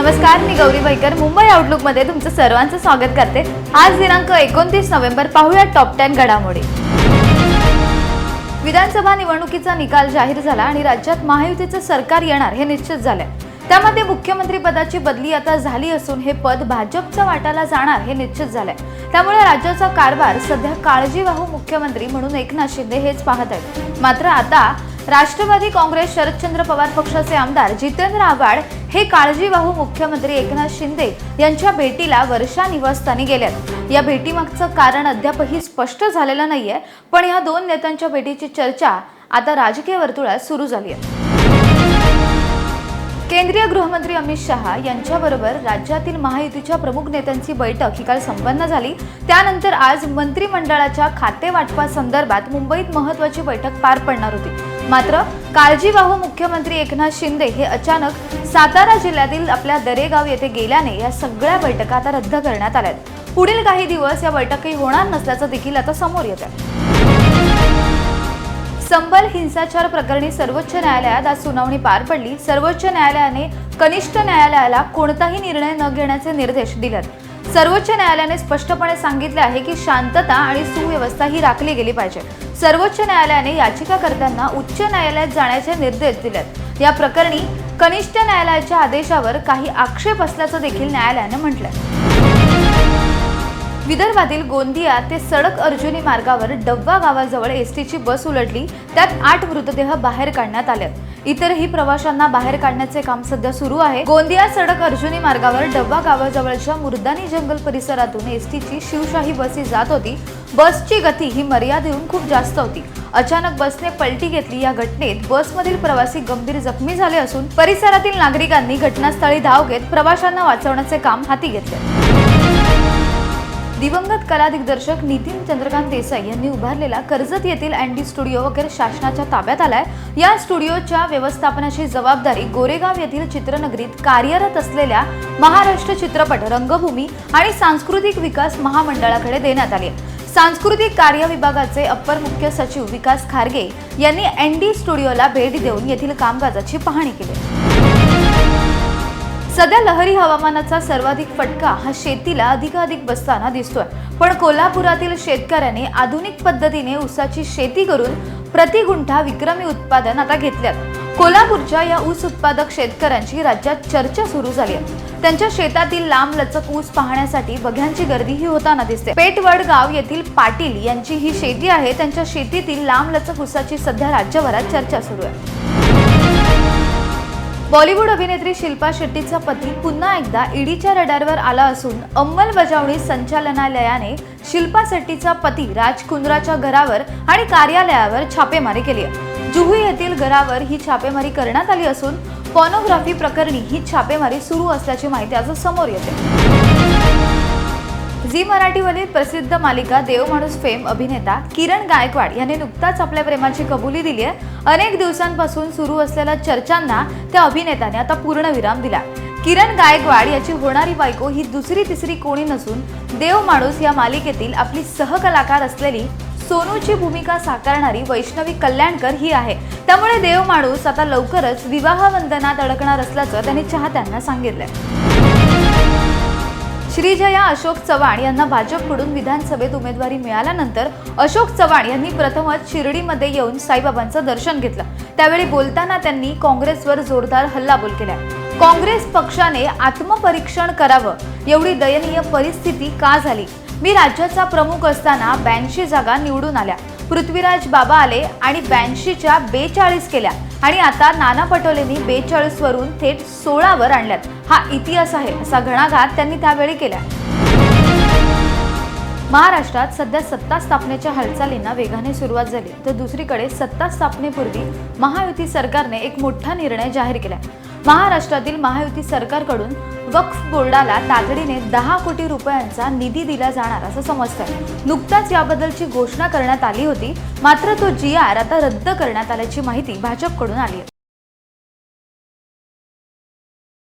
नमस्कार मी गौरी बैकर मुंबई आउटलुकमध्ये तुमचं सर्वांचं स्वागत करते. आज दिनांक एकोणतीस नोव्हेंबर पाहूया टॉप टेन घडामोडी. विधानसभा निवडणुकीचा निकाल जाहीर झाला आणि राज्यात महायुतीचं सरकार येणार हे निश्चित झालंय. त्यामध्ये मुख्यमंत्री पदाची बदली आता झाली असून हे पद भाजपच्या वाटाला जाणार हे निश्चित झालंय. त्यामुळे राज्याचा कारभार सध्या काळजीवाहू मुख्यमंत्री म्हणून एकनाथ शिंदे हेच पाहत आहेत. मात्र आता राष्ट्रवादी काँग्रेस शरदचंद्र पवार पक्षाचे आमदार जितेंद्र आव्हाड हे काळजीवाहू मुख्यमंत्री एकनाथ शिंदे यांच्या भेटीला वर्षा निवासस्थानी गेल्यात या भेटीमागचं कारण अद्यापही स्पष्ट झालेलं नाहीये पण या दोन नेत्यांच्या भेटीची चर्चा आता राजकीय वर्तुळात सुरू झाली आहे. केंद्रीय गृहमंत्री अमित शहा यांच्याबरोबर राज्यातील महायुतीच्या प्रमुख नेत्यांची बैठक ही काल संपन्न झाली. त्यानंतर आज मंत्रिमंडळाच्या खाते वाटपासंदर्भात मुंबईत महत्वाची बैठक पार पडणार होती. मात्र काळजीवाहू मुख्यमंत्री एकनाथ शिंदे हे अचानक सातारा जिल्ह्यातील आपल्या दरेगाव येथे गेल्याने या सगळ्या बैठका आता रद्द करण्यात आल्या पुढील काही दिवस या बैठकी होणार नसल्याचं देखील आता समोर येत आहे. संबल हिंसाचार प्रकरणी सर्वोच्च न्यायालयात आज सुनावणी पार पडली. सर्वोच्च न्यायालयाने कनिष्ठ न्यायालयाला कोणताही निर्णय न घेण्याचे निर्देश दिलेत. सर्वोच्च न्यायालयाने स्पष्टपणे सांगितले आहे की शांतता आणि सुव्यवस्था ही राखली गेली पाहिजे. सर्वोच्च न्यायालयाने याचिकाकर्त्यांना उच्च न्यायालयात जाण्याचे निर्देश दिलेत. या प्रकरणी कनिष्ठ न्यायालयाच्या आदेशावर काही आक्षेप असल्याचं देखील न्यायालयाने म्हटलंय. विदर्भातील गोंदिया ते सडक अर्जुनी मार्गावर डब्बा गावाजवळ एसटीची बस उलटली. त्यात आठ मृतदेह बाहेर काढण्यात आले. इतरही प्रवाशांना बाहेर काढण्याचे काम सध्या सुरू आहे. गोंदिया सडक अर्जुनी मार्गावर डब्बा गावाजवळच्या मुर्दानी जंगल परिसरातून एसटीची शिवशाही बस ही जात होती. बसची गती ही मर्यादेहून खूप जास्त होती. अचानक बसने पलटी घेतली या घटनेत बसमधील प्रवासी गंभीर जखमी झाले असून परिसरातील नागरिकांनी घटनास्थळी धाव घेत प्रवाशांना वाचवण्याचे काम हाती घेतले. दिवंगत कला दिग्दर्शक नितीन चंद्रकांत देसाई यांनी उभारलेला कर्जत येथील अँडी स्टुडिओ वगैरे शासनाच्या ताब्यात आलाय. या स्टुडिओच्या व्यवस्थापनाची जबाबदारी गोरेगाव येथील चित्रनगरीत कार्यरत असलेल्या महाराष्ट्र चित्रपट रंगभूमी आणि सांस्कृतिक विकास महामंडळाकडे देण्यात आली सांस्कृतिक कार्य विभागाचे अप्पर मुख्य सचिव विकास खारगे यांनी अँडी स्टुडिओला भेट देऊन येथील कामकाजाची पाहणी केली. सध्या लहरी हवामानाचा सर्वाधिक फटका हा शेतीला अधिकाधिक बसताना दिसतोय. पण कोल्हापुरातील शेतकऱ्यांनी आधुनिक पद्धतीने ऊसाची शेती करून प्रति गुंठा विक्रमी उत्पादन आता घेतल्यात. कोल्हापूरच्या या ऊस उत्पादक शेतकऱ्यांची राज्यात चर्चा सुरू झाली आहे. त्यांच्या शेतातील लांब लचक ऊस पाहण्यासाठी बघ्यांची गर्दीही होताना दिसते. पेटवड गाव येथील पाटील यांची ही शेती आहे. त्यांच्या शेतीतील लांब लचक ऊसाची सध्या राज्यभरात चर्चा सुरू आहे. बॉलिवूड अभिनेत्री शिल्पा शेट्टीचा पती पुन्हा एकदा ईडीच्या रडारवर आला असून अंमलबजावणी संचालनालयाने शिल्पा शेट्टीचा पती राज कुंद्राच्या घरावर आणि कार्यालयावर छापेमारी केली आहे. जुहू येथील घरावर ही छापेमारी करण्यात आली असून पॉर्नोग्राफी प्रकरणी ही छापेमारी सुरू असल्याची माहिती आज समोर येते. झी मराठीवरील प्रसिद्ध मालिका देव माणूस फेम अभिनेता किरण गायकवाड याने नुकताच आपल्या प्रेमाची कबुली दिली आहे. अनेक दिवसांपासून सुरू असलेल्या चर्चांना त्या अभिनेत्याने आता पूर्णविराम दिला. किरण गायकवाड याची होणारी बायको ही दुसरी तिसरी कोणी नसून देव माणूस या मालिकेतील आपली सहकलाकार असलेली सोनूची भूमिका साकारणारी वैष्णवी कल्याणकर ही आहे. त्यामुळे देव माणूस आता लवकरच विवाहवंदनात अडकणार असल्याचं त्यांनी चाहत्यांना सांगितलंय. श्रीजया अशोक चव्हाण यांना भाजपकडून विधानसभेत उमेदवारी मिळाल्यानंतर अशोक चव्हाण यांनी प्रथमच शिर्डीमध्ये येऊन साईबाबांचं दर्शन घेतलं. त्यावेळी बोलताना त्यांनी काँग्रेसवर जोरदार हल्लाबोल केला. काँग्रेस पक्षाने आत्मपरीक्षण करावं एवढी दयनीय परिस्थिती का झाली? मी राज्याचा प्रमुख असताना ब्याऐंशी जागा निवडून आल्या. पृथ्वीराज बाबा आले आणि ब्याऐंशीच्या बेचाळीस केल्या आणि आता नाना पटोलेंनी बेचाळीसवरून थेट सोळावर आणल्यात. हा इतिहास आहे असा घणाघात त्यांनी त्यावेळी केला महाराष्ट्रात सध्या सत्ता स्थापनेच्या हालचालींना वेगाने सुरुवात झाली तर दुसरीकडे सत्ता स्थापनेपूर्वी महायुती सरकारने एक मोठा निर्णय जाहीर केला महाराष्ट्रातील महायुती सरकारकडून वक्फ बोर्डाला तातडीने दहा कोटी रुपयांचा निधी दिला जाणार असं समजतंय. नुकताच याबद्दलची घोषणा करण्यात आली होती मात्र तो जी आर आता रद्द करण्यात आल्याची माहिती भाजपकडून आली आहे.